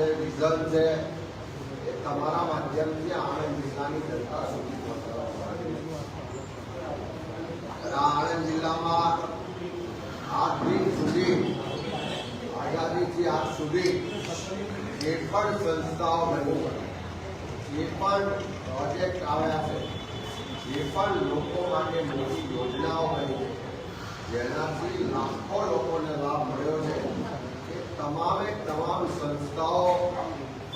છે વિઝન છે, એ તમારા માધ્યમથી આણંદ જિલ્લાની જનતા સુધી આણંદ જિલ્લામાં આજ દિન સુધી આઝાદીથી આજ સુધી જે પણ સંસ્થાઓ બની જે પણ પ્રોજેક્ટ આવ્યા છે, જે પણ લોકો માટે મોટી યોજનાઓ બની છે, જેનાથી લાખો લોકોને લાભ મળ્યો છે. તમામે તમામ સંસ્થાઓ,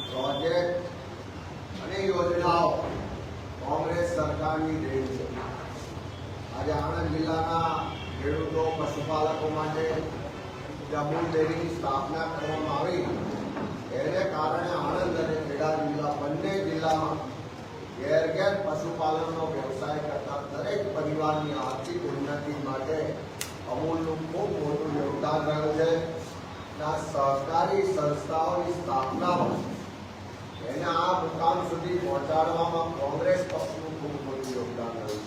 પ્રોજેક્ટ અને યોજનાઓ કોંગ્રેસ સરકારની દેન છે. આજે આણંદ જિલ્લાના ખેડૂતો, પશુપાલકો માટે જે ડેરીની સ્થાપના કરવામાં આવી. એને કારણે આણંદ અને ખેડા જિલ્લા બંને જિલ્લામાં ઘેર ઘેર પશુપાલનનો વ્યવસાય કરતા દરેક પરિવારની આર્થિક ઉન્નતિ માટે અમૂલનું ખૂબ મોટું યોગદાન રહ્યું છે. આ સહકારી સંસ્થાઓની સ્થાપનામાં એને આ મુકામ સુધી પહોંચાડવામાં કોંગ્રેસ પક્ષનું ખૂબ મોટું યોગદાન રહ્યું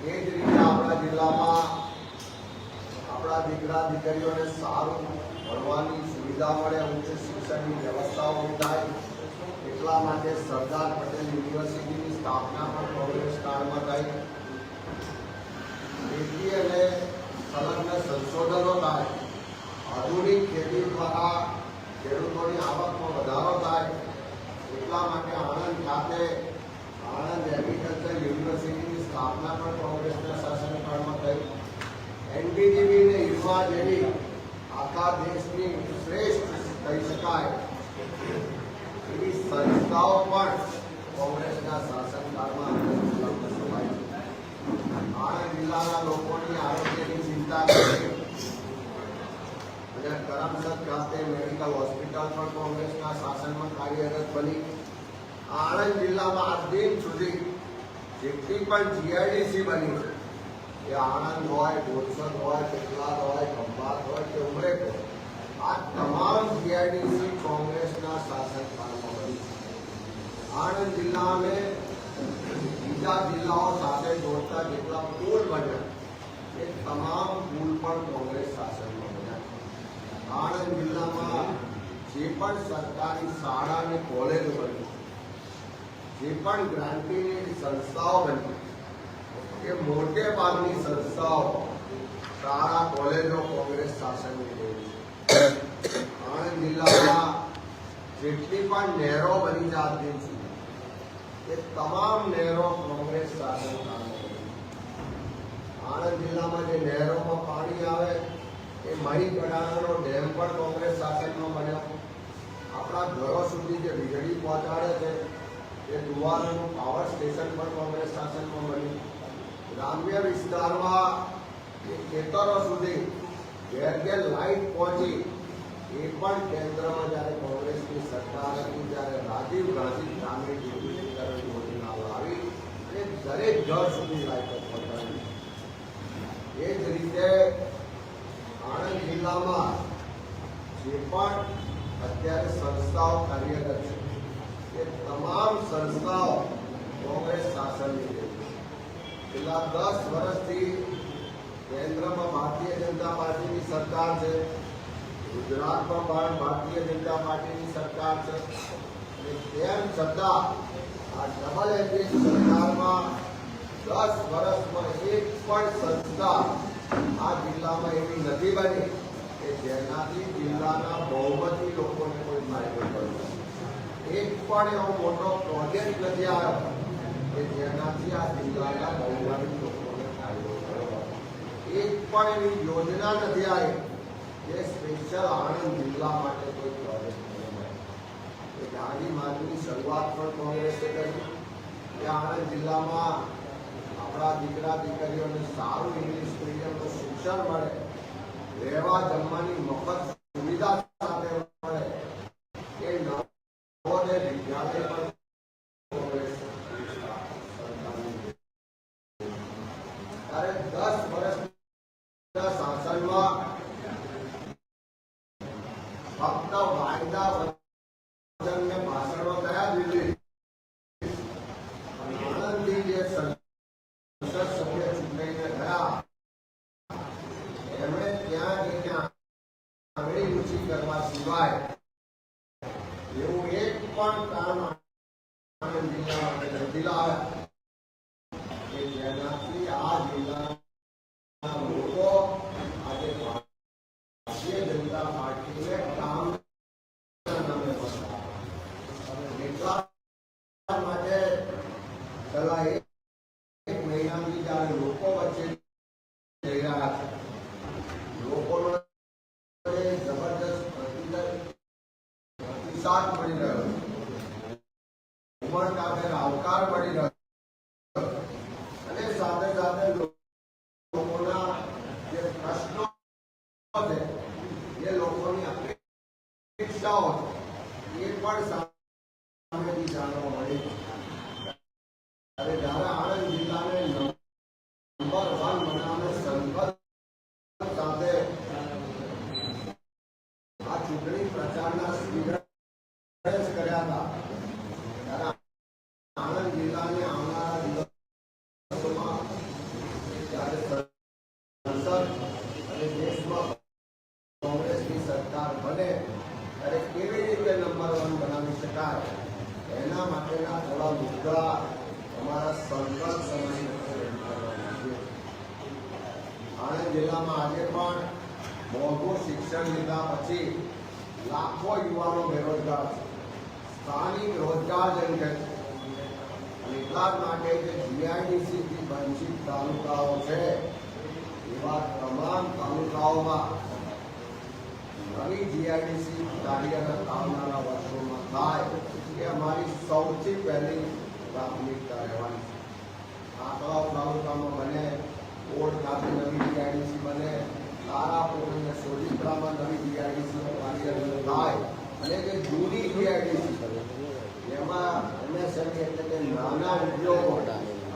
છે. એ જ રીતે આપણા જિલ્લામાં આપણા દીકરા, દીકરીઓને સારું ભણવાની સુવિધા મળે, ઉચ્ચ શિક્ષણની વ્યવસ્થાઓ થાય, એટલા માટે સરદાર પટેલ યુનિવર્સિટીની સ્થાપના પણ કોંગ્રેસ કાળમાં થઈ. ખેતી અને સંલગ્ન સંશોધનો થાય આધુનિક ખેતી દ્વારા ખેડૂતોની આવકમાં વધારો થાય એટલા માટે આણંદ ખાતે આણંદ એગ્રીકલ્ચર યુનિવર્સિટીની સ્થાપના પણ કોંગ્રેસના શાસનકાળમાં થઈ એનડીટીવી ને યુવા જેવી આખા દેશની શ્રેષ્ઠ કહી શકાય એવી સંસ્થાઓ પણ કોંગ્રેસના શાસનકાળમાં આણંદ જિલ્લામાં સ્થપાઈ છે. આણંદ જિલ્લાના લોકોની આરોગ્યની ચિંતા કરી અને કરમસદ ખાતે મેડિકલ હોસ્પિટલ પણ કોંગ્રેસના શાસનમાં કાર્યરત બની આણંદ જિલ્લામાં આજ દિન સુધી જેટલી પણ જીઆઈડીસી બની છે એ આણંદ હોય બોરસદ હોય પેટલાદ હોય ખંભાત હોય કે ઉમરેઠ હોય આ તમામ જીઆઈડીસી કોંગ્રેસના શાસનકાળમાં બની છે. આણંદ જિલ્લાને બીજા જિલ્લાઓ સાથે જોડતા જેટલા પુલ બન્યા એ તમામ પુલ પણ કોંગ્રેસ શાસનમાં બન્યા આણંદ જિલ્લામાં જે પણ સરકારી શાળા અને કોલેજો બની જે પણ ગ્રાન્ટીની સંસ્થાઓ બની એ મોટે ભાગની સંસ્થાઓ શાળા કોલેજો, કોંગ્રેસ શાસનની રહી છે. આણંદ જિલ્લામાં જેટલી પણ નહેરો બની છે આજ એ તમામ નહેરો કોંગ્રેસ શાસન આણંદ જિલ્લામાં જે નહેરોમાં પાણી આવે, એ મહી કડાણાનો ડેમ પણ કોંગ્રેસ શાસનમાં બન્યો. આપણા ઘરો સુધી જે વીજળી પહોંચાડે છે, એ દુવારનું પાવર સ્ટેશન પણ કોંગ્રેસ શાસનમાં બન્યું. ગ્રામ્ય વિસ્તારમાં ખેતરો સુધી ઘેર ઘેર લાઈટ પહોંચી, એ પણ કેન્દ્રમાં જ્યારે કોંગ્રેસની સરકાર હતી, ત્યારે રાજીવ ગાંધી ગ્રામીણ વિદ્યુતીકરણ યોજના લાવી અને દરેક ઘર સુધી લાઈટો પહોંચાડી. એ જ રીતે આણંદ જિલ્લામાં જે પણ અત્યારે સંસ્થાઓ કાર્યરત છે, એ તમામ સંસ્થાઓ કોંગ્રેસ શાસનની છેલ્લા દસ વર્ષથી કેન્દ્રમાં ભારતીય જનતા પાર્ટીની સરકાર છે. ગુજરાતમાં પણ ભારતીય જનતા પાર્ટીની સરકાર છે. અને તેમ છતાં આ ડબલ એન્જિન સરકારમાં દસ વર્ષમાં એક પણ સંસ્થા આ જિલ્લામાં એવી નથી બની કે જેનાથી જિલ્લાના બહુમતી લોકોને કોઈ ફાયદો થયો. એક પણ એવો મોટો પ્રોજેક્ટ નથી આવ્યો. કે જેનાથી આ જિલ્લાના લોકોને ફાયદો એક પણ એવી યોજના નથી આવી. જે સ્પેશિયલ આણંદ જિલ્લા માટે કોઈ પ્રોજેક્ટ એ ગાંધી માર્ગની શરૂઆત પણ કોંગ્રેસે કરી કે આણંદ જિલ્લામાં આપણા દીકરા દીકરીઓને સારું ઇંગ્લિશ મીડિયમનું શિક્ષણ મળે. રહેવા જમવાની મફત સુવિધા સાથે મળે એ નવોદય વિદ્યાલય પણ કોંગ્રેસ સરકારની ત્યારે દસ વર્ષના શાસનમાં ફક્ત વાયદા વચનને ભાષણો થયા દીધી આનંદથી જે સંસદ સભ્ય ચૂંટાઈને ગયા એમણે ત્યાં જઈને ઊંચી કરવા સિવાય એવું એક પણ કામ આણંદ જિલ્લામાં નથી લાવ્યા કે જેનાથી આ જિલ્લાના લોકો આજે ભારતીય જનતા પાર્ટીને કામ નામે પસંદ એટલા માટે છેલ્લા એક એક મહિનાથી જ્યારે લોકો વચ્ચે જઈ રહ્યા છે લોકોનો એ જબરદસ્ત પ્રતિસાદ પ્રતિસાદ મળી રહ્યો છે ઉમળકાભેર આવકાર મળી રહ્યો છે. અને સાથે સાથે લોકોના જે પ્રશ્નો છે જે લોકોની અપેક્ષાઓ છે એ પણ સામેથી જાણવા મળી અને જ્યારે આણંદ જિલ્લાને નંબર વન બનાવવાનો સંકલ્પ સાથે આ ચૂંટણી પ્રચારના સ્પીકર કર્યા હતા ત્યારે આણંદ જિલ્લાને આવનારા દિવસોમાં જ્યારે સંસદ અને દેશમાં કોંગ્રેસની સરકાર બને ત્યારે કેવી રીતે નંબર વન બનાવી શકાય એના માટેના થોડા મુદ્દા અમારા સંકલ્પ સમય આણંદ જિલ્લામાં આજે પણ મોંઘું શિક્ષણ લીધા પછી લાખો યુવાનો બેરોજગાર છે સ્થાનિક રોજગાર જેમ કે છે અને એટલા જ માટે જે જીઆઈડીસી થી વંચિત તાલુકાઓ છે એવા તમામ તાલુકાઓમાં નવી જીઆઈડીસી કાર્યરત આવનારા વર્ષોમાં થાય એ અમારી સૌથી પહેલી પ્રાથમિકતા રહેવાની છે આંકડાઓ તાલુકામાં બને ખાતે નવી જીઆઈડીસી બને તારાપુર અને સોજિત્રામાં નવી જીઆઈડીસી કાર્યરત થાય. અને જે જૂની જીઆઈડીસી એમાં એમએસએમઈ એટલે કે નાના ઉદ્યોગો,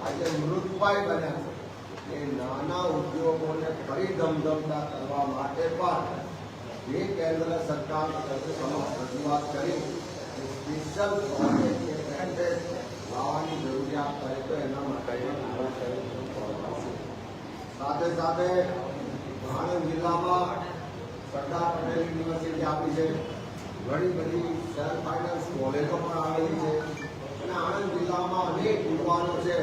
આજે મૃતપાય બન્યા છે. એ નાના ઉદ્યોગોને ફરી ધમધમતા કરવા માટે પણ જે કેન્દ્ર સરકાર સમક્ષ રજૂઆત કરી. સ્પેશિયલ પ્રોજેક્ટ લાવવાની જરૂરિયાત પડે તો એના માટે સાથે સાથે આણંદ જિલ્લામાં સરદાર પટેલ યુનિવર્સિટી આપી છે. ઘણી બધી સેલ્ફ ફાઇનાન્સ કોલેજો પણ આવેલી છે. અને આણંદ જિલ્લામાં અનેક યુવાનો છે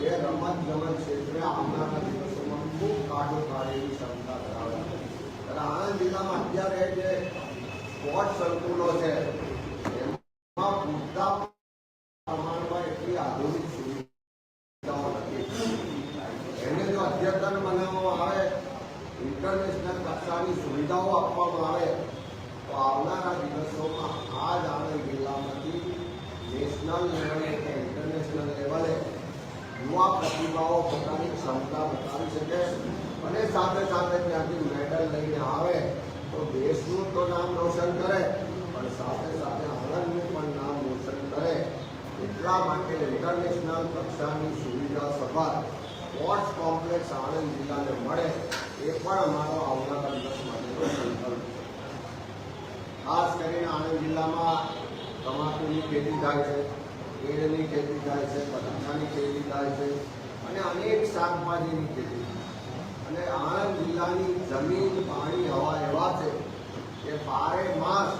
જે રમત ગમત ક્ષેત્રે આવનારા દિવસોમાં ખૂબ કાઢો કાઢે એવી ક્ષમતા ધરાવે છે. અને આણંદ જિલ્લામાં અત્યારે જે સ્પોર્ટ સંકુલો છે, એમાં પૂરતા પ્રમાણમાં એટલી આધુનિક સુવિધાઓ નથી એને જો અદ્યતન બનાવવામાં આવે ઇન્ટરનેશનલ કક્ષાની સુવિધાઓ આપવામાં આવે તો આવનારા દિવસોમાં આ જ આણંદ જિલ્લામાંથી નેશનલ લેવલે કે ઇન્ટરનેશનલ લેવલે યુવા પ્રતિભાઓ પોતાની ક્ષમતા બતાવી શકે અને સાથે સાથે ત્યાંથી મેડલ લઈને આવે તો દેશનું તો નામ રોશન કરે, પણ સાથે સાથે આણંદનું પણ નામ રોશન કરે. એટલા માટે ઇન્ટરનેશનલ કક્ષાની સુવિધા સભા સ્પોર્ટ્સ કોમ્પ્લેક્સ આણંદ જિલ્લાને મળે. એ પણ અમારો આવનારા દિવસ માટેનો ખાસ કરીને આણંદ જિલ્લામાં તમાકુની ખેતી થાય છે. કેળની ખેતી થાય છે બટાકાની ખેતી થાય છે. અને અનેક શાકભાજીની ખેતી અને આણંદ જિલ્લાની જમીન, પાણી, હવા એવા છે. કે બારે માસ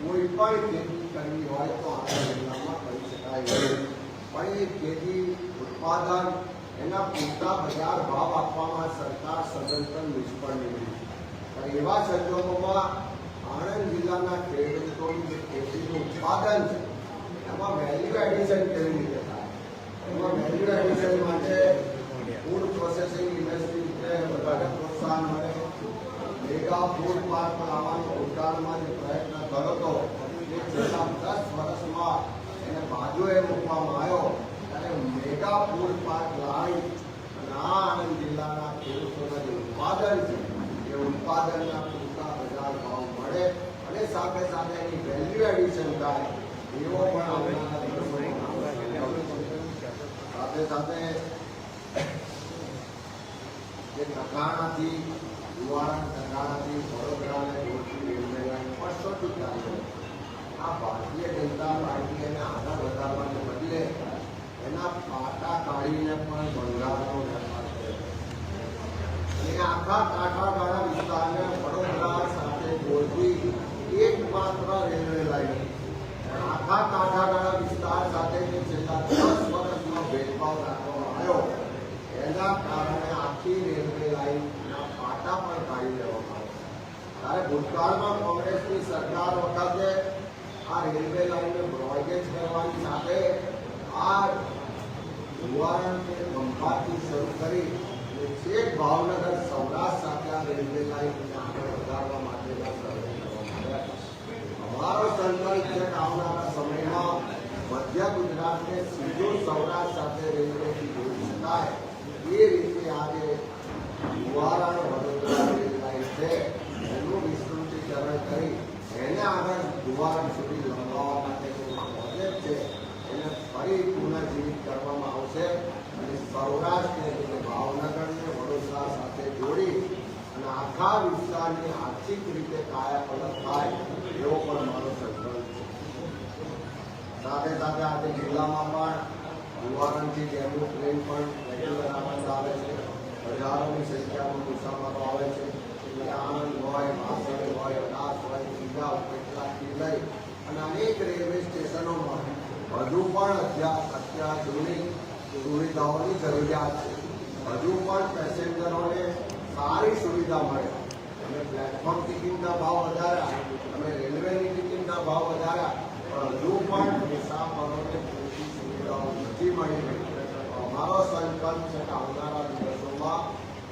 કોઈ પણ ખેતી કરવી હોય તો આણંદ જિલ્લામાં કરી શકાય પણ એ ખેતી ઉત્પાદન એના પૂરતા બજાર ભાવ આપવામાં સરકાર સદંતર નિષ્ફળ નીવડી પણ એવા સંજોગોમાં આણંદ જિલ્લાના ખેડૂતોનું જે ખેતીનું ઉત્પાદન છે, એમાં વેલ્યુ એડિશન કેવી રીતે થાય? એમાં વેલ્યુ એડિશન માટે ફૂડ પ્રોસેસિંગ ઇન્ડસ્ટ્રીને વધારે પ્રોત્સાહન મળે. મેગા ફૂડ પાર્ક લાવવાનો ઉદાહરણમાં જે પ્રયત્ન કર્યો હતો, એ છેલ્લા દસ વર્ષમાં એને બાજુએ મૂકવામાં આવ્યો. અને મેગા ફૂડ પાર્ક લાવી અને આ આણંદ જિલ્લાના ખેડૂતોના જે ઉત્પાદન છે એ ઉત્પાદનના પૂરતા બજાર ભાવ મળે અને સાથે સાથે એની વેલ્યુ એડિશન થાય એવો પણ આવનારા દિવસોમાં સાથે સાથે જે ટકાણાથી યુવાન ટકાણાથી વડોદરા અને જોડતી રેલવે ચાલી છે. આ ભારતીય જનતા પાર્ટી એને આગળ વધારવાને બદલે એના પાટા કાઢીને પણ બંગાળનો વેપાર કર્યો અને આખા કાંઠાવાળા વિસ્તારને વડોદરા સાથે જોડતી એકમાત્ર રેલવે લાઈન આખા કાંઠાગાળા વિસ્તાર સાથે જે છેલ્લા દસ વર્ષમાં ભેદભાવ રાખવામાં આવ્યો એના કારણે આખી રેલવે લાઈનના પાટા પણ કાઢી દેવામાં આવ્યા ત્યારે ભૂતકાળમાં કોંગ્રેસની સરકાર વખતે આ રેલવે લાઈનને બ્રોડગેજ કરવાની સાથે આ ધુવારણ કે ખંભાતથી શરૂ કરી અને છેક ભાવનગર સૌરાષ્ટ્ર સાથે આ રેલવે લાઈનને આગળ વધારવા માટેના સર્વે કરવામાં આવ્યા અમારો સંકલ્પ છે કે આવનારા સમયમાં મધ્ય ગુજરાતને સીધું સૌરાષ્ટ્ર સાથે રેલવેથી જોડી શકાય એ રીતે આજે ધુવારણ વડોદરા રેલ લાઈન છે એનું વિસ્તૃતીકરણ કરી એને આગળ ધુવારણ સુધી લંબાવવા માટેનો પ્રોજેક્ટ છે એને ફરી પુનર્જીવિત કરવામાં આવશે અને સૌરાષ્ટ્રને એટલે ભાવનગરને વડોદરા સાથે જોડી અને આખા વિસ્તારની આર્થિક રીતે કાયાપલટ થાય એવો પણ મારો સંકલ્પ છે સાથે સાથે આજે જિલ્લામાં પણ યુવાનથી ડેમુ ટ્રેન પણ રેગ્યુલર આનંદ આવે છે હજારોની સંખ્યામાં મુસાફરો આવે છે એટલે આણંદ હોય વાસણ હોય અડાસ હોય બીજા કેટલાકથી લઈ અને અનેક રેલવે સ્ટેશનોમાં હજુ પણ અત્યાર અત્યાધુનિક સુવિધાઓની જરૂરિયાત છે. હજુ પણ પેસેન્જરોને સારી સુવિધા મળે. અમે પ્લેટફોર્મ ટિકિટના ભાવ વધાર્યા અમે રેલવેની ટિકિટના ભાવ વધાર્યા, પણ હજુ પણ મુસાફરોને પૂરતી સુવિધાઓ નથી મળી રહી. અમારો સંકલ્પ છે કે આવનારા દિવસોમાં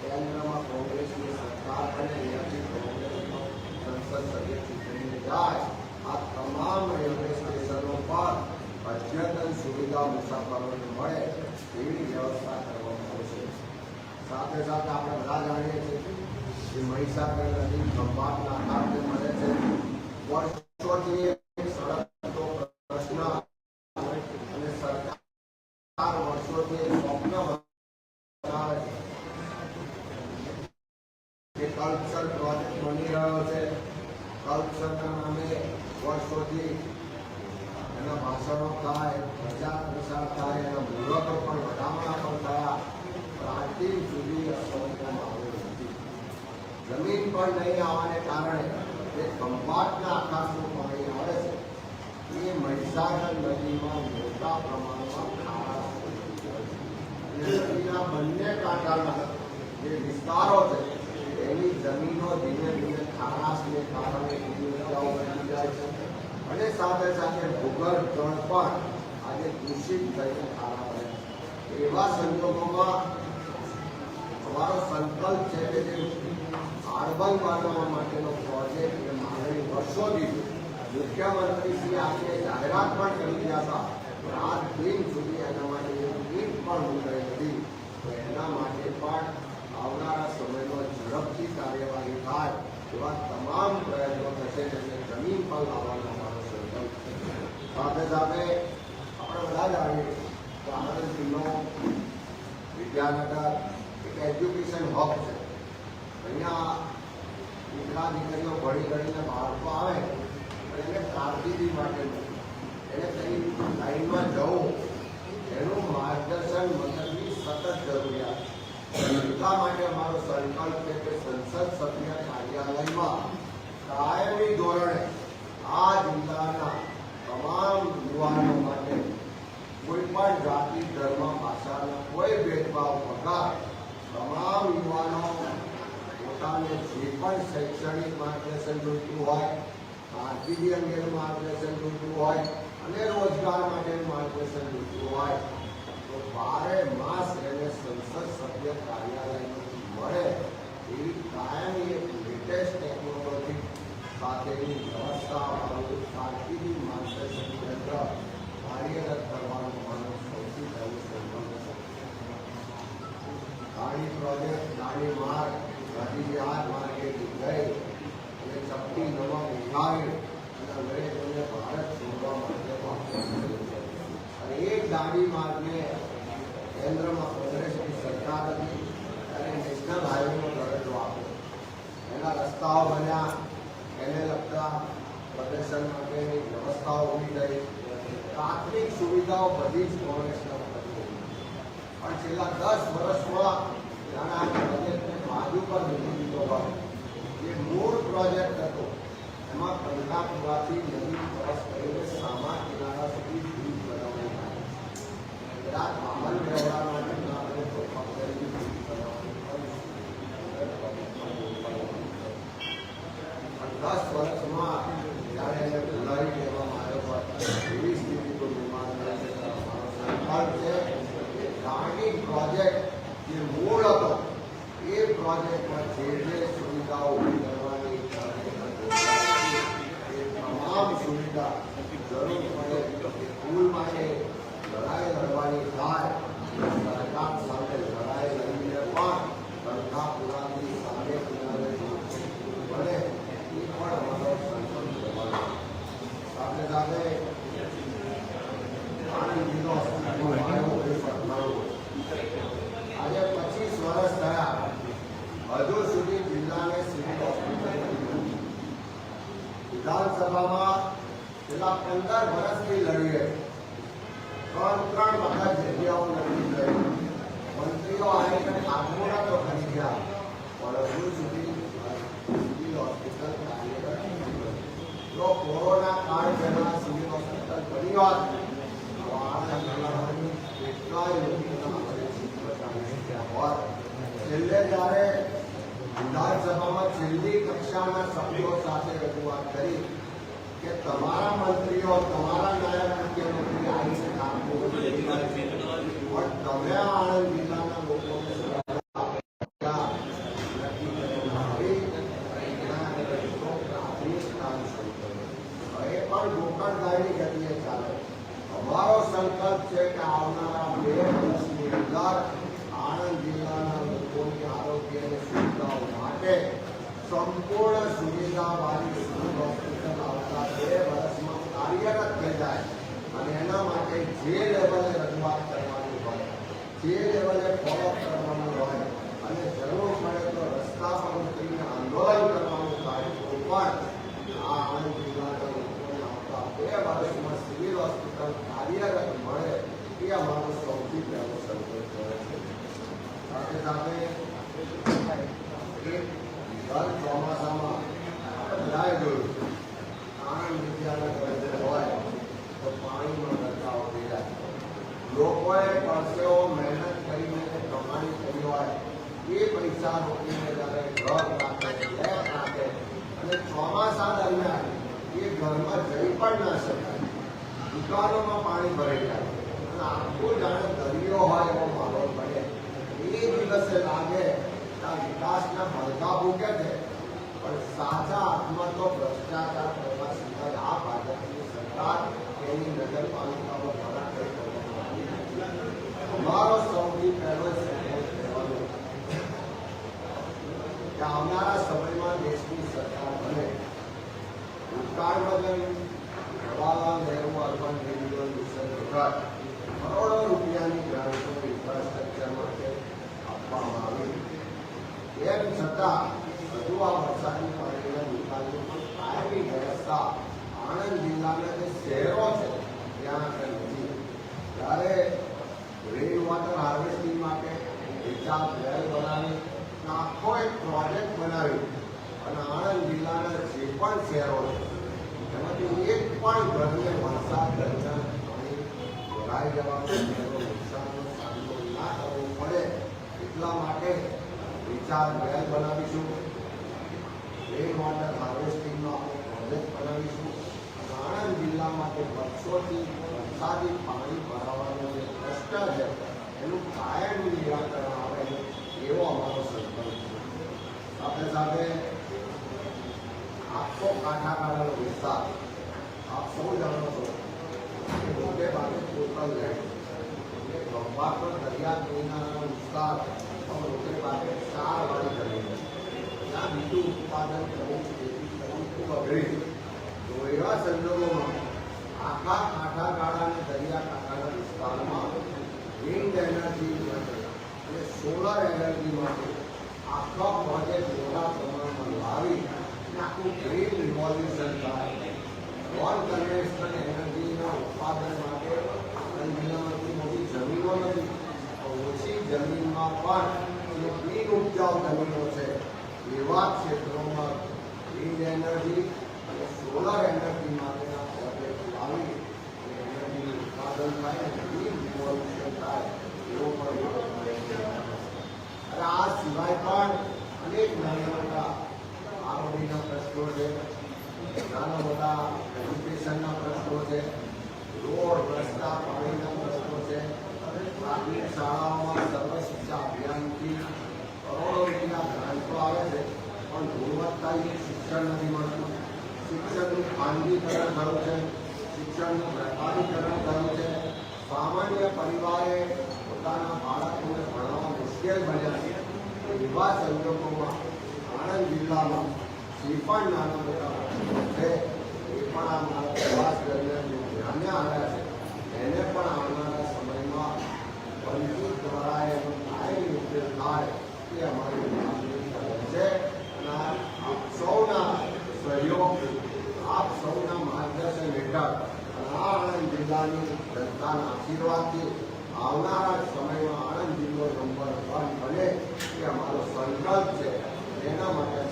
કેન્દ્રમાં કોંગ્રેસની સરકાર અને ત્યાંથી કોંગ્રેસનો સંસદ સભ્ય ચૂંટણીને જાય. આ તમામ રેલવે સ્ટેશનો પર અદ્યતન સુવિધા મુસાફરોને મળે એવી વ્યવસ્થા કરવામાં આવશે સાથે સાથે આપણે બધા જાણીએ છીએ કે મહીસાગર નદી ખંભાતના કારણે મળે છે. વર્ષોથી એક સડકનો પ્રશ્ન અને સરકાર વર્ષોથી એક સ્વપ્ન બનાવે છે કે કલ્ચર પ્રોજેક્ટ બની રહ્યો છે કલ્ચરના નામે વર્ષોથી એના ભાષણો થાય પ્રચાર પ્રસાર થાય એના મુહૂર્તો પણ વધામણા પણ થયા પણ આજ દિન સુધી અસમજવામાં આવ્યું નથી જમીન પર નહીં આવવાને કારણે જે ખંભાતના આકાશનું પાણી આવે છે એ મહીસાગર નદીમાં મોટા પ્રમાણમાં ખારાશ થઈ જાય છે. અને નદીના બંને કાંઠાના જે વિસ્તારો છે એની જમીનો ધીમે ધીમે ખારાશને કારણે ઉપજાઉ બની જાય છે અને સાથે સાથે ભૂગર્ભ જળ પણ આજે દૂષિત થઈને ખાવા પડે એવા સંજોગોમાં અમારો સંકલ્પ છે કે જે આર્બન બાંધવા માટેનો પ્રોજેક્ટ એ માંગણી વર્ષોથી મુખ્યમંત્રીશ્રી આજે જાહેરાત પણ કરી રહ્યા હતા, પણ દિન સુધી એના માટે એક પણ મુકાઈ હતી તો એના માટે પણ આવનારા સમયમાં ઝડપથી કાર્યવાહી થાય એવા તમામ પ્રયત્નો થશે જેને જમીન પર લાવવાનો સાથે સાથે આપણે બધા જાણીએ કે આણંદ જિલ્લો વિદ્યાનગર એક એજ્યુકેશન હબ છે. અહીંયા દીકરા દીકરીઓ ભણી ગણીને બાળકો આવે, પણ એને કારકિર્દી માટે એને કઈ લાઈનમાં જવું, એનું માર્ગદર્શન મદદની સતત જરૂરિયાત એટલા માટે અમારો સંકલ્પ છે કે સંસદ સભ્ય કાર્યાલયમાં કાયમી ધોરણે આ જિલ્લાના તમામ યુવાનો માટે કોઈ પણ જાતિ, ધર્મ, ભાષાનો કોઈ ભેદભાવ વગર તમામ યુવાનો પોતાને જે પણ શૈક્ષણિક માર્ગદર્શન જોઈતું હોય, કારકિર્દી અંગેનું માર્ગદર્શન જોઈતું હોય અને રોજગાર માટે માર્ગદર્શન જોઈતું હોય, તો બારે માસ એને સંસદ સભ્ય કાર્યાલયમાંથી મળે એવી કાયમી એક લેટેસ્ટ ટેકનોલોજી સાથેની વ્યવસ્થા વાળું કારકિર્દી માર્ગદર્શન કેન્દ્ર કાર્યરત કરવાનું મારું સૌથી પહેલું સંકલ્પ છે ગાડી પ્રોજેક્ટ ગાડી માર્ગ ગાડી બિહાર માર્ગે ગઈ અને ચપટી નવા ઉઠાવી અને અંગ્રેજોને ભારત છોડવા માટે વાપસ કર્યું છે. અને એ ગાડી માર્ગને કેન્દ્રમાં કોંગ્રેસની સરકાર હતી ત્યારે નેશનલ હાઈવેનો દરજ્જો આપ્યો એના રસ્તાઓ બન્યા એને લગતા પ્રદર્શન માટેની વ્યવસ્થાઓ ઊભી થઈ પ્રાથમિક સુવિધાઓ બધી જ કોંગ્રેસના વખતે હતી. પણ છેલ્લા દસ વર્ષમાં આ પ્રોજેક્ટને બાજુ પર મૂકી દીધો હોય જે મૂળ પ્રોજેક્ટ હતો એમાં કંકાપુરાથી નદી ક્રોસ કરીને સામા કિનારા સુધી બ્રિજ આવી કદાચ વાહન વ્યવહાર માટે ના બને તો પકડેલી બ્રિજ પણ દસ વર્ષમાં જ્યારે એને બોલાવી લેવામાં આવ્યો હોય એવી સ્થિતિ નિર્માણ થાય છે ત્યારે અમારો સંકલ્પ છે કે ગાંધી પ્રોજેક્ટ જે મૂળ હતો એ પ્રોજેક્ટમાં જે જે સુવિધાઓ ઊભી કરવાની એ તમામ સુવિધા જરૂર પડે કે પુલ માટે લડાઈ લડવાની થાય સરકાર સાથે લડાઈ લડીને પણ સરકાર પુરાની સામે કિનારે બને એ પણ અમારો સંકલ્પ રહેવાનો સાથે સાથે આણંદ જિલ્લો અસ્તિત્વમાં આવ્યો ઓગણીસો અઠ્ઠાણું આજે પચીસ વર્ષ થયા હજુ સુધી જિલ્લાને સિવિલ હોસ્પિટલ નથી મળી. વિધાનસભામાં છેલ્લા પંદર વર્ષથી લડીએ ત્રણ ત્રણ વખત જગ્યાઓ નથી થઈ મંત્રીઓ આવીને ખાતમુહૂર્ત તો કરી ગયા પણ હજુ સુધી સિવિલ હોસ્પિટલ કાર્યરત નથી બની. જો કોરોના કાળ પહેલા સિવિલ હોસ્પિટલ બની હોત તો આણંદ જિલ્લામાં કેટલાય લોકોના ઘરે સિવિલ હોસ્પિટલ હોત છેલ્લે જ્યારે વિધાનસભામાં છેલ્લી કક્ષાના સભ્યો સાથે રજૂઆત કરી કે તમારા મંત્રીઓ તમારા નાયબ મુખ્યમંત્રી આવીને કામગીરી કરી રહ્યા છે. પણ તમે આણંદ જિલ્લાના લોકોને સલાહ આપ્યા નથી કરીને આવી એના રસ્તો પ્રાથમિક કામ શરૂ કર્યો. હવે પણ ગોકળગાયની ગતિએ ચાલે અમારો સંકલ્પ છે કે આવનારા બે વર્ષની અંદર આણંદ જિલ્લાના લોકોની આરોગ્યની સુવિધાઓ માટે સંપૂર્ણ સુવિધાવાળી સિવિલ હોસ્પિટલ આવતા બે વર્ષમાં કાર્યરત થઈ જાય અને એના માટે જે લેવલે રજૂઆત કરવાની હોય જે લેવલે ફોલો કરવાનું હોય અને જરૂર પડે તો રસ્તા પર ઉતરીને આંદોલન કરવાનું થાય તો પણ આ આણંદ જિલ્લાના લોકોને આવતા બે વર્ષમાં સિવિલ હોસ્પિટલ કાર્યરત મળે એ અમારો સૌથી પહેલો સંકલ્પ રહે છે સાથે સાથે એક દર ચોમાસામાં આપણે બધાએ જોયું આણંદ વિદ્યાનગર હોય તો પાણીમાં ગરકાવ થઈ જાય લોકોએ પરસેવો મહેનત કરીને કમાણી કરી હોય, એ પૈસા રોકીને જ્યારે ઘર રાખે ફ્લેટ અને ચોમાસા દરમિયાન એ ઘરમાં જઈ પણ ના શકાય. દુકાનોમાં પાણી ભરાઈ જાય. અને આખું જાણે દરિયો હોય એવો માહોલ બને એ દિવસે લાગે આ વિકાસના ભડકા ભૂકે છે. પણ સાચા અર્થમાં તો ભ્રષ્ટાચાર કરવા સિવાય આ ભાજપની સરકાર એની નગરપાલિકાઓ દ્વારા કંઈ કરવામાં આવી નથી. અમારો સૌથી પહેલો સંકલ્પ કહેવાનો કે આવનારા સમયમાં દેશની સરકાર બને ભૂતકાળ બદલ Jawaharlal Nehru urban renewal mission હેઠળ કરોડો રૂપિયાની ગ્રાન્ટો ઇન્ફ્રાસ્ટ્રક્ચર માટે આપવામાં આવી તેમ છતાં હજુ આ વરસાદી પાણીના નિકાલની પણ કાયમી વ્યવસ્થા આણંદ જિલ્લાના જે શહેરો છે ત્યાં આગળ નથી ત્યારે વોટર હાર્વેસ્ટિંગ માટે રિચાર્જ વેલ બનાવી આખો એક પ્રોજેક્ટ બનાવી. અને આણંદ જિલ્લાના જે પણ શહેરો છે, એમાંથી એક પણ ઘરને વરસાદ દરમિયાન ભરાઈ જવા પામેલો નુકસાનનો સામનો ના કરવો પડે એટલા માટે વિચાર વેલ બનાવીશું. રેન વોટર હાર્વેસ્ટિંગનો આપણે પ્રોજેક્ટ બનાવીશું. આણંદ જિલ્લા માટે વર્ષોથી વરસાદી પાણી ભરાવાનો જે પ્રશ્ન છે એનું કાયમી નિરાકરણ આવે એવો અમારો સંકલ્પ છે. સાથે સાથે આખો કાંઠાકાંઠાનો વિસ્તાર, આપ સૌ જાણો છો કે મોટે ભાગે કોસ્ટલ લેન્ડ એટલે ગંભાર દરિયા કિનારાનો વિસ્તાર, પણ મોટે ભાગે ચાર વાળી જમીન છે. ત્યાં બીજું ઉત્પાદન કરવું ખેતી કરવી ખૂબ અઘરી છે. તો એવા સંજોગોમાં આખા કાંઠાગાળા અને દરિયાકાંઠાના વિસ્તારમાં વિન્ડ એનર્જી માટે અને સોલર એનર્જી માટે આખા પ્રોજેક્ટ મોટા પ્રમાણમાં લાવી અને આખું ગ્રીન રિવોલ્યુશન થાય. નોન કન્વેન્શનલ એનર્જીના ઉત્પાદન માટે આણંદ જિલ્લામાંથી મોટી જમીનો નથી ઓછી જમીનમાં પણ જે બિન ઉપજાઉ જમીનો છે. એવા ક્ષેત્રોમાં વિન્ડ એનર્જી અને સોલર એનર્જી માટેના પ્રોજેક્ટ લાવી એનર્જીનું ઉત્પાદન થાય અને ગ્રીન રિવોલ્યુશન થાય એવો પણ મારો પ્રયત્ન છે. અને આ સિવાય પણ અનેક નાના મોટા આરોગ્યના પ્રશ્નો છે નાના મોટા એજ્યુકેશનના પ્રશ્નો છે રોડ રસ્તા પાણીના પ્રશ્નો છે પ્રાથમિક શાળાઓમાં સર્વ શિક્ષા અભિયાનથી કરોડો રૂપિયા ગ્રાન્ટો આવે છે પણ ગુણવત્તાયુક્ત શિક્ષણ નથી મળતું શિક્ષણનું ખાનગીકરણ થયું છે શિક્ષણનું વેપારીકરણ થયું છે સામાન્ય પરિવારે પોતાના બાળકોને ભણવા મુશ્કેલ બન્યા છે. એવા સંજોગોમાં આણંદ જિલ્લામાં જે પણ નાના મોટા પ્રશ્નો છે, એ પણ આ મારા પ્રવાસ દરમિયાન જે ધ્યાને આવ્યા છે, એને પણ આવનારા સમયમાં વંચિત દ્વારા એનો કાયમી ઉકેલ થાય એ અમારી માંગણી છે. અને આપ સૌના સહયોગથી આપ સૌના માર્ગદર્શન હેઠળ અને આ આણંદ જિલ્લાની જનતાના આશીર્વાદથી આવનારા સમયમાં આણંદ જિલ્લો નંબર વન બને એ અમારો સંકલ્પ છે. એના માટે